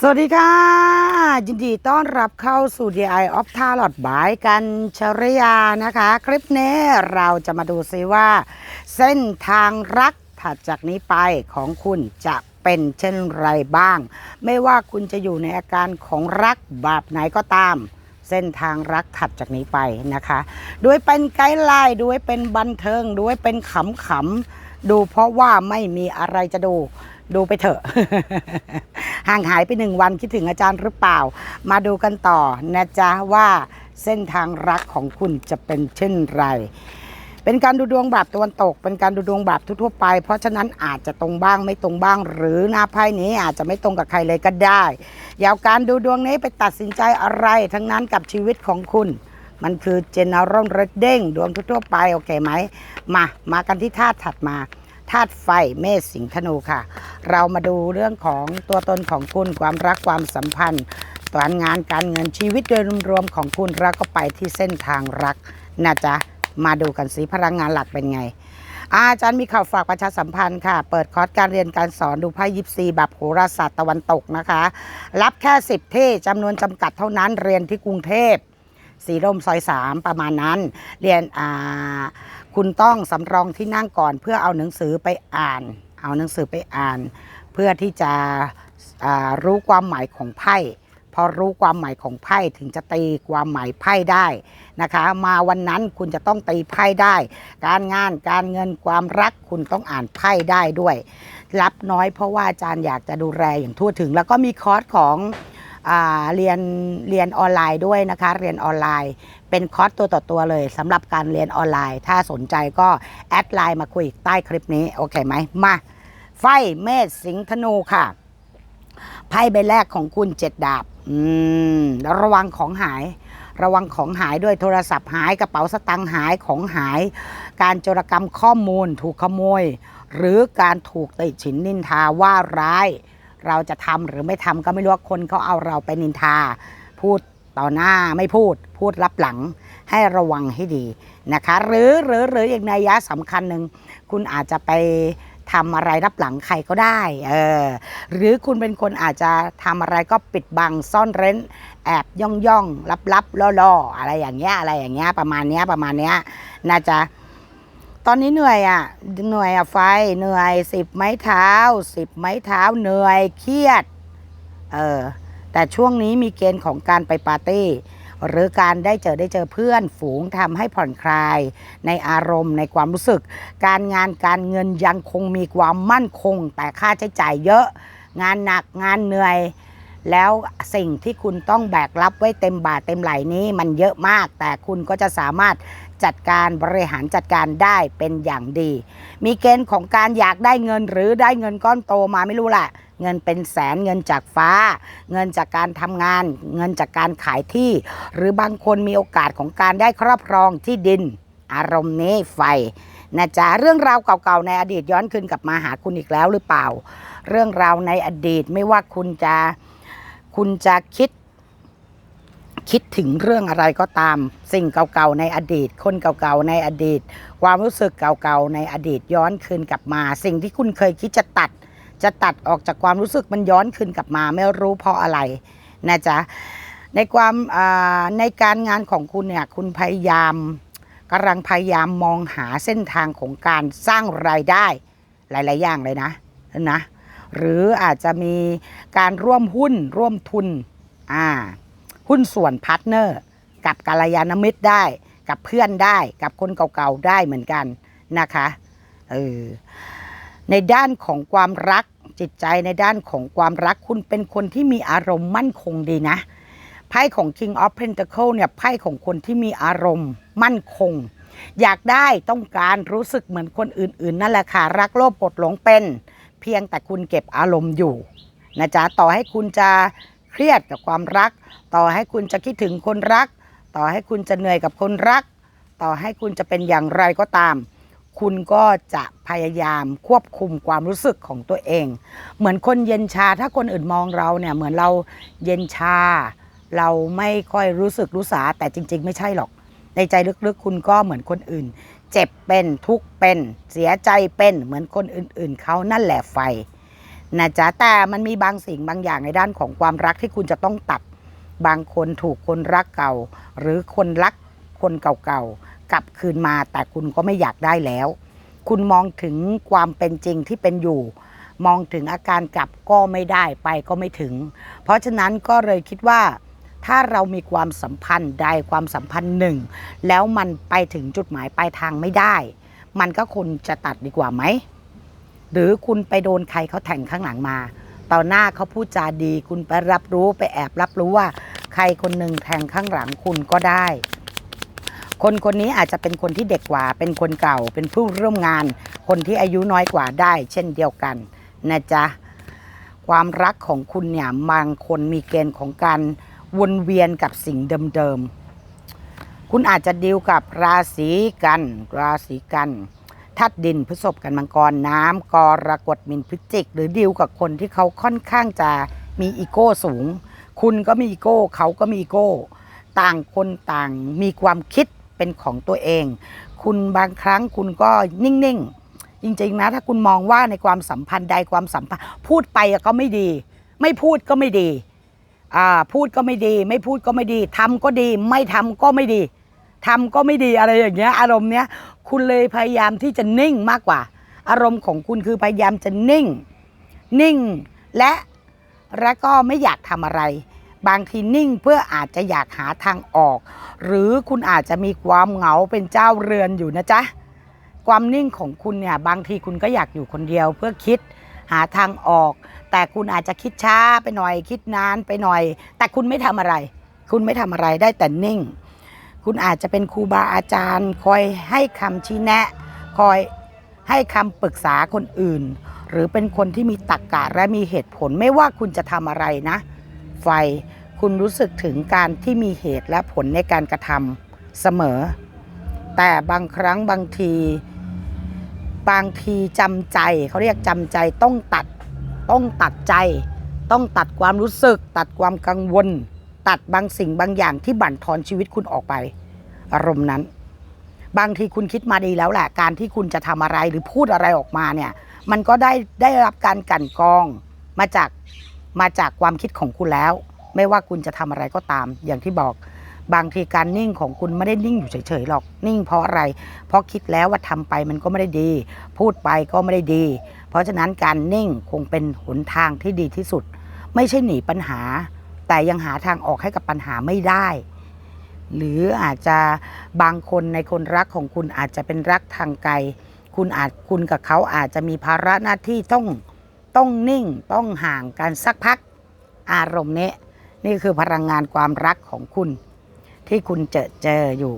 สวัสดีค่ะ ยินดีต้อนรับเข้าสู่ DI of t a l o t บายกันชริยานะคะ คลิปนี้เราจะมาดูซิว่า เส้นทางรักถัดจากนี้ไปของคุณจะเป็นเช่นไรบ้าง ไม่ว่าคุณจะอยู่ในอาการของรักแบบไหนก็ตาม เส้นทางรักถัดจากนี้ไปนะคะด้วยเป็นไกด์ไลน์ด้วยเป็นบันเทิงด้วยเป็นขำๆดูเพราะว่าไม่มีอะไรจะดู ดูไปเถอะ ห่างหายไปหนึ่งวันคิดถึงอาจารย์หรือเปล่า มาดูกันต่อนะจ๊ะว่าเส้นทางรักของคุณจะเป็นเช่นไร เป็นการดูดวงแบบตะวันตก เป็นการดูดวงแบบทั่วๆไป เพราะฉะนั้นอาจจะตรงบ้างไม่ตรงบ้าง หรือหน้าไพ่นี้อาจจะไม่ตรงกับใครเลยก็ได้อย่าการดูดวงนี้ไปตัดสินใจอะไร ทั้งนั้นกับชีวิตของคุณมันคือ general reading ดวงทั่วๆไป โอเคไหม มา มากันที่ธาตุถัดมา ธาตุไฟเมษสิงธนูค่ะ เรามาดูเรื่องของตัวตนของคุณความรักความสัมพันธ์การงานการเงินชีวิตโดยรวมของคุณแล้วก็ไปที่เส้นทางรักนะจ๊ะมาดูกันสิพลังงานหลักเป็นไงอาจารย์มีข่าวฝากประชาสัมพันธ์ค่ะ เปิดคอร์สการเรียนการสอนดูไพ่ยิปซีแบบโหราศาสตร์ตะวันตกนะคะ รับแค่ 10 ที่จำนวนจำกัดเท่านั้นเรียนที่กรุงเทพสีร่มซอยสามประมาณนั้น เรียนอ่า คุณต้องสำรองที่นั่งก่อนเพื่อเอาหนังสือไปอ่าน เอาหนังสือไปอ่าน เพื่อที่จะรู้ความหมายของไพ่พอรู้ความหมายของไพ่ถึงจะตีความหมายไพ่ได้นะคะ มาวันนั้นคุณจะต้องตีไพ่ได้ การงานการเงินความรักคุณต้องอ่านไพ่ได้ด้วย รับน้อยเพราะว่าอาจารย์อยากจะดูแลอย่างทั่วถึง แล้วก็มีคอร์สของอเรียนเรียนออนไลน์ด้วยนะคะ เรียนออนไลน์เป็นคอร์สตัวต่อตัวเลยสำหรับการเรียนออนไลน์ ถ้าสนใจก็แอดไลน์มาคุยใต้คลิปนี้ โอเคไหมมา ไฟเมษสิงธนูค่ะ ไพ่ใบแรกของคุณเจ็ดดาบ อืมระวังของหายระวังของหายด้วยโทรศัพท์หายกระเป๋าสตังค์หายของหาย การโจรกรรมข้อมูลถูกขโมย หรือการถูกติฉินนินทาว่าร้าย เราจะทำหรือไม่ทำก็ไม่รู้ว่าคนเขาเอาเราไปนินทา พูด ต่อหน้าไม่พูดพูดรับหลังให้ระวังให้ดีนะคะ หรือหรือหรืออีกนัยยะสำคัญหนึ่งคุณอาจจะไปทำอะไรรับหลังใครก็ได้เออหรือคุณเป็นคนอาจจะทำอะไรก็ปิดบังซ่อนเร้น แอบย่องย่องลับลับล่อล่ออะไรอย่างเงี้ยอะไรอย่างเงี้ยประมาณเนี้ยประมาณเนี้ยน่าจะตอนนี้เหนื่อยอะเหนื่อยอะไฟเหนื่อยสิบไม้เท้าสิบไม้เท้าเหนื่อยเครียด เออ แต่ช่วงนี้มีเกณฑ์ของการไปปาร์ตี้หรือการได้เจอได้เจอเพื่อนฝูงทำให้ผ่อนคลาย ในอารมณ์ในความรู้สึก การงานการเงินยังคงมีความมั่นคง แต่ค่าใช้จ่ายเยอะ งานหนักงานเหนื่อย แล้วสิ่งที่คุณต้องแบกรับไว้เต็มบาทเต็มไหลนี้มันเยอะมาก แต่คุณก็จะสามารถ จัดการบริหารจัดการได้เป็นอย่างดี มีเกณฑ์ของการอยากได้เงินหรือได้เงินก้อนโตมาไม่รู้แหละเงินเป็นแสนเงินจากฟ้า เงินจากการทำงาน เงินจากการขายที่ หรือบางคนมีโอกาสของการได้ครอบครองที่ดิน อารมณ์นี้ไฟนะจ๊ะเรื่องราวเก่าๆในอดีตย้อนคืนกลับมาหาคุณอีกแล้วหรือเปล่า เรื่องราวในอดีตไม่ว่าคุณจะคุณจะคิด คิดถึงเรื่องอะไรก็ตาม สิ่งเก่าๆในอดีต คนเก่าๆในอดีต ความรู้สึกเก่าๆในอดีตย้อนคืนกลับมา สิ่งที่คุณเคยคิดจะตัด จะตัดออกจากความรู้สึกมันย้อนคืนกลับมา ไม่รู้เพราะอะไรนะจ๊ะในความในการงานของคุณเนี่ยคุณพยายามกำลังพยายามมองหาเส้นทางของการสร้างรายได้หลาย ๆ อย่างเลยนะนะ หรืออาจจะมีการร่วมหุ้นร่วมทุนอ่า หุ้นส่วนพาร์ทเนอร์ กับกัลยาณมิตรได้ กับเพื่อนได้ กับคนเก่าๆได้เหมือนกันนะคะเออในด้านของความรักจิตใจในด้านของความรักคุณเป็นคนที่มีอารมณ์มั่นคงดีนะ ไพ่ของ King of Pentacle เนี่ยไพ่ของคนที่มีอารมณ์มั่นคง อยากได้ต้องการรู้สึกเหมือนคนอื่นๆ นั่นแหละค่ะ รักโลภปลดหลงเป็น เพียงแต่คุณเก็บอารมณ์อยู่นะจ๊ะต่อให้คุณจะ เครียดกับความรัก ต่อให้คุณจะคิดถึงคนรัก ต่อให้คุณจะเหนื่อยกับคนรัก ต่อให้คุณจะเป็นอย่างไรก็ตาม คุณก็จะพยายามควบคุมความรู้สึกของตัวเอง เหมือนคนเย็นชาถ้าคนอื่นมองเราเนี่ยเหมือนเราเย็นชา เราไม่ค่อยรู้สึกรู้สาแต่จริง ๆ ไม่ใช่หรอก ในใจลึกๆ คุณก็เหมือนคนอื่น เจ็บเป็นทุกข์เป็น เสียใจเป็นเหมือนคนอื่นๆเขานั่นแหละไฟ นะจ๊ะแต่มันมีบางสิ่งบางอย่างในด้านของความรักที่คุณจะต้องตัดบางคนถูกคนรักเก่า หรือคนรักคนเก่าๆกลับคืนมาแต่คุณก็ไม่อยากได้แล้ว คุณมองถึงความเป็นจริงที่เป็นอยู่ มองถึงอาการกลับก็ไม่ได้ไปก็ไม่ถึง เพราะฉะนั้นก็เลยคิดว่า ถ้าเรามีความสัมพันธ์ใดความสัมพันธ์หนึ่ง แล้วมันไปถึงจุดหมายปลายทางไม่ได้ มันก็ควรจะตัดดีกว่าไหม หรือคุณไปโดนใครเขาแทงข้างหลังมา ต่อหน้าเขาพูดจาดี คุณไปรับรู้ไปแอบรับรู้ว่า ใครคนหนึ่งแทงข้างหลังคุณก็ได้ คนคนนี้อาจจะเป็นคนที่เด็กกว่า เป็นคนเก่า เป็นผู้ร่วมงาน คนที่อายุน้อยกว่าได้ เช่นเดียวกันนะจ๊ะความรักของคุณเนี่ยบางคนมีเกณฑ์ของการวนเวียนกับสิ่งเดิมๆ คุณอาจจะดีลกับราศีกัน ราศีกัน ทัดดินพฤษภกันมังกรน้ำกรกฎมินพฤศจิก หรือดีลกับคนที่เขาค่อนข้างจะมีอีโก้สูง คุณก็มีอีโก้เขาก็มีอีโก้ ต่างคนต่างมีความคิดเป็นของตัวเอง คุณบางครั้งคุณก็นิ่งๆ จริงๆนะถ้าคุณมองว่าในความสัมพันธ์ใดความสัมพันธ์ พูดไปก็ไม่ดี ไม่พูดก็ไม่ดีพูดก็ไม่ดี ไม่พูดก็ไม่ดีทำก็ดี ไม่ทำก็ไม่ดีทำก็ไม่ดีอะไรอย่างเงี้ย อารมณ์เนี้ย คุณเลยพยายามที่จะนิ่งมากกว่า อารมณ์ของคุณคือพยายามจะนิ่ง นิ่งและและก็ไม่อยากทำอะไร บางทีนิ่งเพื่ออาจจะอยากหาทางออก หรือคุณอาจจะมีความเหงาเป็นเจ้าเรือนอยู่นะจ๊ะความนิ่งของคุณเนี่ยบางทีคุณก็อยากอยู่คนเดียวเพื่อคิดหาทางออก แต่คุณอาจจะคิดช้าไปหน่อย คิดนานไปหน่อย แต่คุณไม่ทำอะไร คุณไม่ทำอะไรได้แต่นิ่ง คุณอาจจะเป็นครูบาอาจารย์ คอยให้คำชี้แนะ คอยให้คำปรึกษาคนอื่น หรือเป็นคนที่มีตรรกกะและมีเหตุผลไม่ว่าคุณจะทำอะไรนะ ไฟคุณรู้สึกถึงการที่มีเหตุและผลในการกระทำเสมอ แต่บางครั้งบางที บางทีจำใจเขาเรียกจำใจต้องตัด ต้องตัดใจ ต้องตัดความรู้สึก ตัดความกังวล ตัดบางสิ่งบางอย่างที่บั่นทอนชีวิตคุณออกไป อารมณ์นั้น บางทีคุณคิดมาดีแล้วแหละการที่คุณจะทำอะไรหรือพูดอะไรออกมาเนี่ย มันก็ได้ได้รับการกันกรองมาจากมาจากความคิดของคุณแล้ว ไม่ว่าคุณจะทำอะไรก็ตาม อย่างที่บอกบางทีการนิ่งของคุณไม่ได้นิ่งอยู่เฉยๆหรอก นิ่งเพราะอะไร เพราะคิดแล้วว่าทำไปมันก็ไม่ได้ดี พูดไปก็ไม่ได้ดี เพราะฉะนั้นการนิ่งคงเป็นหนทางที่ดีที่สุด ไม่ใช่หนีปัญหา แต่ยังหาทางออกให้กับปัญหาไม่ได้ หรืออาจจะบางคนในคนรักของคุณอาจจะเป็นรักทางไกล คุณอาจคุณกับเขาอาจจะมีภาระหน้าที่ต้องต้องนิ่งต้องห่างกันสักพักอารมณ์นี้นี่คือพลังงานความรักของคุณ ที่คุณเจอเจออยู่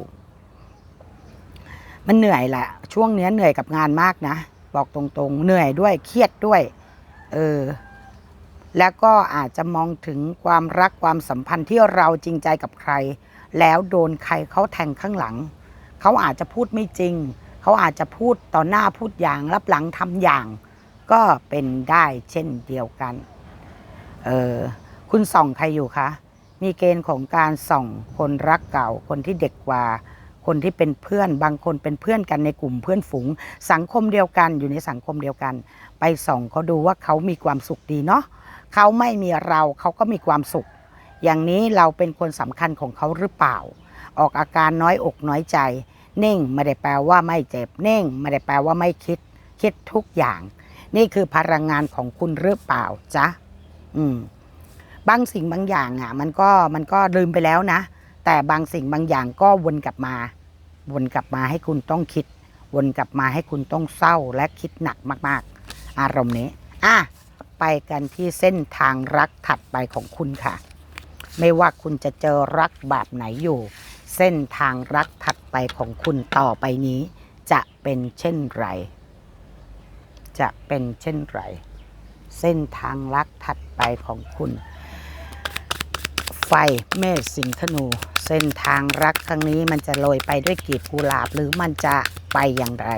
มันเหนื่อยแหละ ช่วงเนี้ยเหนื่อยกับงานมากนะ บอกตรงๆ เหนื่อยด้วยเครียดด้วย เออ แล้วก็อาจจะมองถึงความรักความสัมพันธ์ที่เราจริงใจกับใคร แล้วโดนใครเขาแทงข้างหลัง เขาอาจจะพูดไม่จริง เขาอาจจะพูดต่อหน้าพูดอย่างรับหลังทำอย่าง ก็เป็นได้เช่นเดียวกัน เออคุณส่องใครอยู่คะ มีเกณฑ์ของการส่องคนรักเก่า คนที่เด็กกว่า คนที่เป็นเพื่อน บางคนเป็นเพื่อนกันในกลุ่มเพื่อนฝูง สังคมเดียวกันอยู่ในสังคมเดียวกัน ไปส่องเขาดูว่าเขามีความสุขดีเนาะ เขาไม่มีเราเขาก็มีความสุข อย่างนี้เราเป็นคนสำคัญของเขาหรือเปล่า ออกอาการน้อยอกน้อยใจ นิ่งไม่ได้แปลว่าไม่เจ็บนิ่งไม่ได้แปลว่าไม่คิด คิดทุกอย่าง นี่คือพลังงานของคุณหรือเปล่าจ๊ะอืมบางสิ่งบางอย่างอะ มันก็มันก็ลืมไปแล้วนะ แต่บางสิ่งบางอย่างก็วนกลับมา วนกลับมาให้คุณต้องคิด วนกลับมาให้คุณต้องเศร้าและคิดหนักมาก ๆ อารมณ์นี้ อะ ไปกันที่เส้นทางรักถัดไปของคุณค่ะ ไม่ว่าคุณจะเจอรักแบบไหนอยู่ เส้นทางรักถัดไปของคุณต่อไปนี้ จะเป็นเช่นไร จะเป็นเช่นไร เส้นทางรักถัดไปของคุณ ไฟเมษสิงธนู เส้นทางรักครั้งนี้มันจะโรยไปด้วยกีบกุหลาบหรือมันจะไปอย่างไร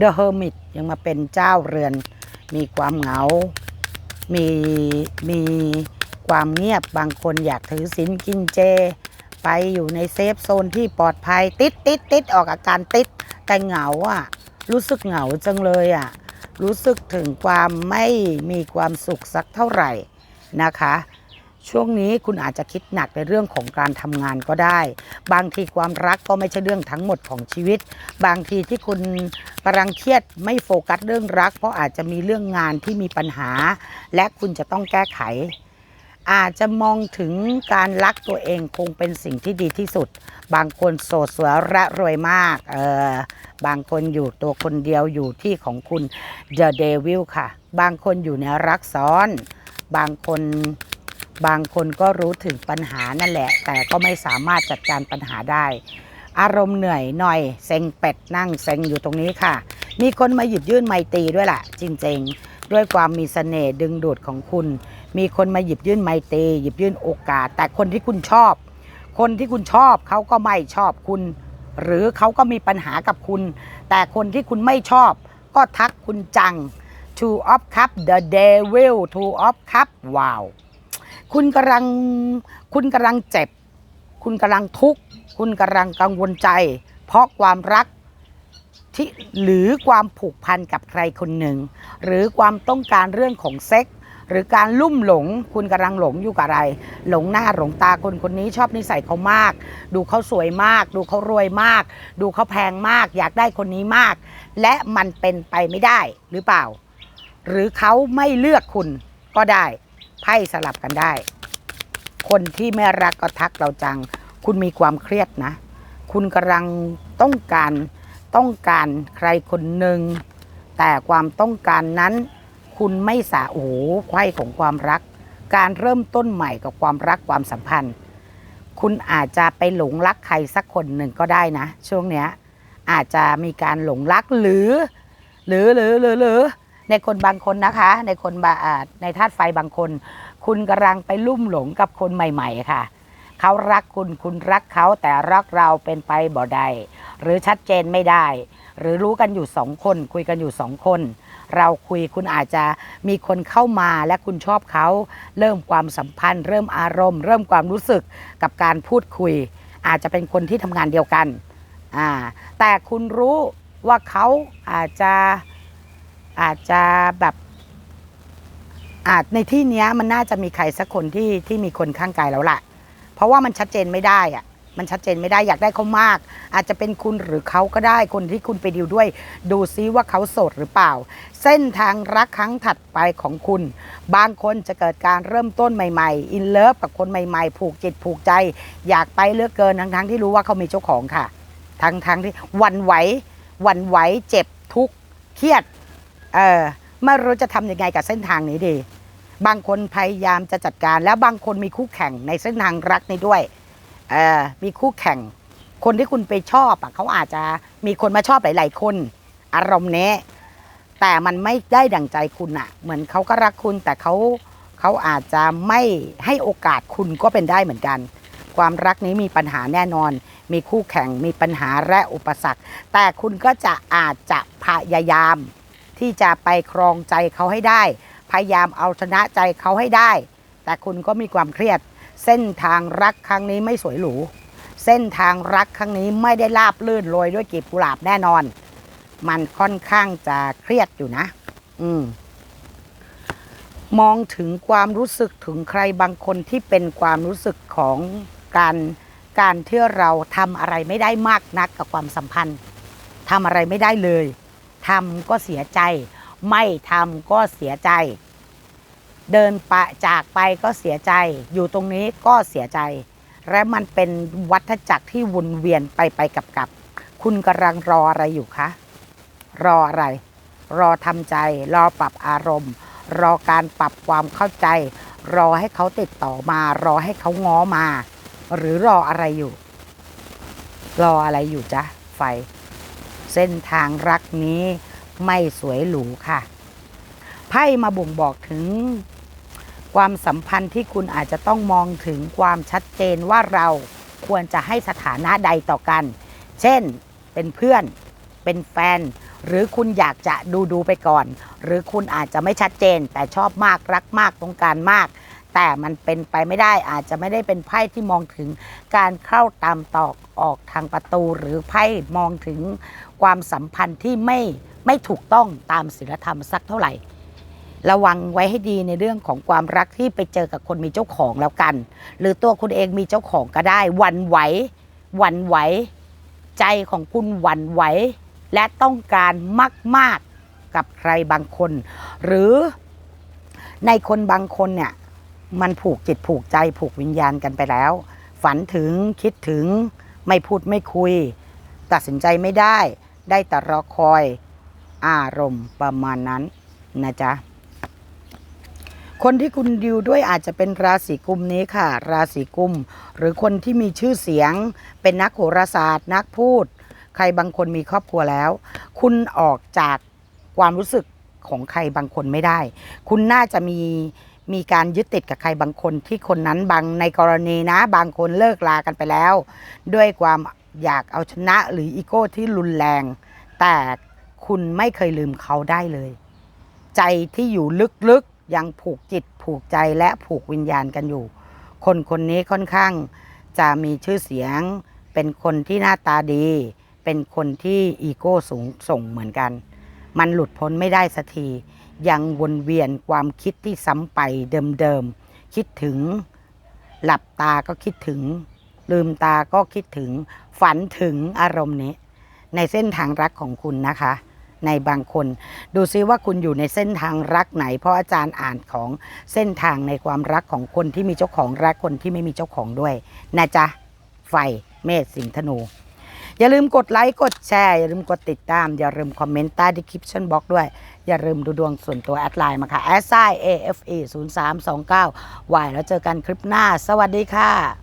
The Hermit ยังมาเป็นเจ้าเรือน มีความเหงา มีมีความเงียบบางคนอยากถือศีลกินเจ ไปอยู่ในเซฟโซนที่ปลอดภัยติดติดติดออกอาการติดแต่เหงาอะ รู้สึกเหงาจังเลยอะ รู้สึกถึงความไม่มีความสุขสักเท่าไหร่นะคะ ช่วงนี้คุณอาจจะคิดหนักในเรื่องของการทำงานก็ได้ บางทีความรักก็ไม่ใช่เรื่องทั้งหมดของชีวิต บางทีที่คุณกำลังเครียดไม่โฟกัสเรื่องรัก เพราะอาจจะมีเรื่องงานที่มีปัญหา และคุณจะต้องแก้ไข อาจจะมองถึงการรักตัวเองคงเป็นสิ่งที่ดีที่สุด บางคนโสดสวยและรวยมากเออบางคนอยู่ตัวคนเดียวอยู่ที่ของคุณ The Devil ค่ะ บางคนอยู่ในรักซ้อน บางคน บางคนก็รู้ถึงปัญหานั่นแหละ แต่ก็ไม่สามารถจัดการปัญหาได้ อารมณ์เหนื่อยหน่อย เซ็งเป็ดนั่งเซ็งอยู่ตรงนี้ค่ะ มีคนมาหยิบยื่นไมตีด้วยล่ะ จริงๆ ด้วยความมีเสน่ห์ดึงดูดของคุณ มีคนมาหยิบยื่นไมตีหยิบยื่นโอกาส แต่คนที่คุณชอบ คนที่คุณชอบเขาก็ไม่ชอบคุณ หรือเขาก็มีปัญหากับคุณ แต่คนที่คุณไม่ชอบ ก็ทักคุณจัง Two of Cup the Devil Two of Cup ว้าว คุณกำลังคุณกำลังเจ็บ คุณกำลังทุกข์ คุณกำลังกังวลใจ เพราะความรักที่หรือความผูกพันกับใครคนหนึ่ง หรือความต้องการเรื่องของเซ็กหรือการลุ่มหลงคุณกำลังหลงอยู่กับอะไร หลงหน้าหลงตาคนคนนี้ชอบนิสัยเขามาก ดูเขาสวยมาก ดูเขารวยมาก ดูเขาแพงมาก อยากได้คนนี้มาก และมันเป็นไปไม่ได้หรือเปล่า หรือเขาไม่เลือกคุณก็ได้ ไพ่สลับกันได้ คนที่ไม่รักก็ทักเราจัง คุณมีความเครียดนะ คุณกำลังต้องการต้องการใครคนหนึ่ง แต่ความต้องการนั้น คุณไม่สาโอ้ไขว้ของความรัก การเริ่มต้นใหม่กับความรักความสัมพันธ์ คุณอาจจะไปหลงรักใครสักคนหนึ่งก็ได้นะ ช่วงเนี้ยอาจจะมีการหลงรักหรือ หรือหรือหรือหรือ ในคนบางคนนะคะ ในคนบาในธาตุไฟบางคน คุณกำลังไปลุ่มหลงกับคนใหม่ ๆ ค่ะเขารักคุณคุณรักเขาแต่รักเราเป็นไปบ่ได้หรือชัดเจนไม่ได้ หรือรู้กันอยู่สองคน คุยกันอยู่สองคน เราคุยคุณอาจจะมีคนเข้ามาและคุณชอบเขาเริ่มความสัมพันธ์ เริ่มอารมณ์ เริ่มความรู้สึกกับการพูดคุย อาจจะเป็นคนที่ทำงานเดียวกันอ่าแต่คุณรู้ว่าเขาอาจจะ อาจจะแบบอาจในที่เนี้ยมันน่าจะมีใครสักคนที่ที่มีคนข้างกายแล้วล่ะ เพราะว่ามันชัดเจนไม่ได้อะมันชัดเจนไม่ได้อยากได้เขามาก อาจจะเป็นคุณหรือเขาก็ได้คนที่คุณไปดิวด้วย ดูซิว่าเขาโสดหรือเปล่า เส้นทางรักครั้งถัดไปของคุณ บางคนจะเกิดการเริ่มต้นใหม่ๆ อินเลิฟกับคนใหม่ๆ ผูกจิตผูกใจ อยากไปเลือกเกินทั้งๆที่รู้ว่าเขามีเจ้าของค่ะ ทั้งๆที่วันไหววันไหวเจ็บทุกข์เครียด เออไม่รู้จะทำยังไงกับเส้นทางนี้ดี บางคนพยายามจะจัดการ แล้วบางคนมีคู่แข่งในเส้นทางรักนี้ด้วยเออมีคู่แข่ง คนที่คุณไปชอบอะเขาอาจจะมีคนมาชอบหลาย ๆ คน อารมณ์เนี้ยแต่มันไม่ได้ดั่งใจคุณอะเหมือนเขาก็รักคุณแต่เขาเขาอาจจะไม่ให้โอกาสคุณก็เป็นได้เหมือนกัน ความรักนี้มีปัญหาแน่นอน มีคู่แข่งมีปัญหาและอุปสรรค แต่คุณก็จะอาจจะพยายาม ที่จะไปครองใจเขาให้ได้ พยายามเอาชนะใจเขาให้ได้ แต่คุณก็มีความเครียด เส้นทางรักครั้งนี้ไม่สวยหรู เส้นทางรักครั้งนี้ไม่ได้ราบลื่นโรยด้วยกีบกุหลาบแน่นอน มันค่อนข้างจะเครียดอยู่นะ อืมมองถึงความรู้สึกถึงใครบางคนที่เป็นความรู้สึกของการการที่เราทำอะไรไม่ได้มากนักกับความสัมพันธ์ทำอะไรไม่ได้เลย ทำก็เสียใจ ไม่ทำก็เสียใจ เดินปะจากไปก็เสียใจ อยู่ตรงนี้ก็เสียใจ และมันเป็นวัฏจักรที่วนเวียนไปไปกับกับ คุณกำลังรออะไรอยู่คะ รออะไร รอทำใจ รอปรับอารมณ์ รอการปรับความเข้าใจ รอให้เขาติดต่อมา รอให้เขาง้อมา หรือรออะไรอยู่ รออะไรอยู่จ๊ะไฟ เส้นทางรักนี้ไม่สวยหรูค่ะ ไพ่มาบ่งบอกถึง ความสัมพันธ์ที่คุณอาจจะต้องมองถึงความชัดเจนว่าเราควรจะให้สถานะใดต่อกัน เช่น เป็นเพื่อน เป็นแฟน หรือคุณอยากจะดูดูไปก่อน หรือคุณอาจจะไม่ชัดเจน แต่ชอบมากรักมากต้องการมาก แต่มันเป็นไปไม่ได้อาจจะไม่ได้เป็นไพ่ที่มองถึงการเข้าตามตอกออกทางประตู หรือไพ่มองถึงความสัมพันธ์ที่ไม่ไม่ถูกต้องตามศีลธรรมสักเท่าไหร่ ระวังไว้ให้ดีในเรื่องของความรักที่ไปเจอกับคนมีเจ้าของแล้วกัน หรือตัวคุณเองมีเจ้าของก็ได้วันไหววันไหว ใจของคุณวันไหว และต้องการมาก ๆกับใครบางคน หรือในคนบางคนเนี่ย มันผูกจิตผูกใจผูกวิญญาณกันไปแล้ว ฝันถึงคิดถึงไม่พูดไม่คุย ตัดสินใจไม่ได้ ได้แต่รอคอยอารมณ์ประมาณนั้นนะจ๊ะคนที่คุณดิวด้วยอาจจะเป็นราศีกุมนี้ค่ะ ราศีกุม หรือคนที่มีชื่อเสียง เป็นนักโหราศาสตร์ นักพูด ใครบางคนมีครอบครัวแล้ว คุณออกจากความรู้สึกของใครบางคนไม่ได้ คุณน่าจะมี มีการยึดติดกับใครบางคนที่คนนั้นบางในกรณีนะ บางคนเลิกลากันไปแล้ว ด้วยความอยากเอาชนะหรืออีโก้ที่รุนแรง แต่คุณไม่เคยลืมเขาได้เลย ใจที่อยู่ลึกๆยังผูกจิตผูกใจและผูกวิญญาณกันอยู่ คนคนนี้ค่อนข้างจะมีชื่อเสียง เป็นคนที่หน้าตาดี เป็นคนที่อีโก้สูงส่งเหมือนกัน มันหลุดพ้นไม่ได้สักที ยังวนเวียนความคิดที่ซ้ำไปเดิมๆ คิดถึง หลับตาก็คิดถึง ลืมตาก็คิดถึง ฝันถึงอารมณ์นี้ ในเส้นทางรักของคุณนะคะ ในบางคน ดูซิว่าคุณอยู่ในเส้นทางรักไหน เพราะอาจารย์อ่านของเส้นทางในความรักของคนที่มีเจ้าของรักคนที่ไม่มีเจ้าของด้วยนะจ๊ะไฟเมษสิงธนู อย่าลืมกดไลค์กดแชร์อย่าลืมกดติดตาม อย่าลืมคอมเมนต์ใต้ดีคริปชั่นบล็อกด้วย อย่าลืมดูดวงส่วนตัวแอดไลน์มาค่ะแอดไซ AFE 0329วายแล้วเจอกันคลิปหน้า สวัสดีค่ะ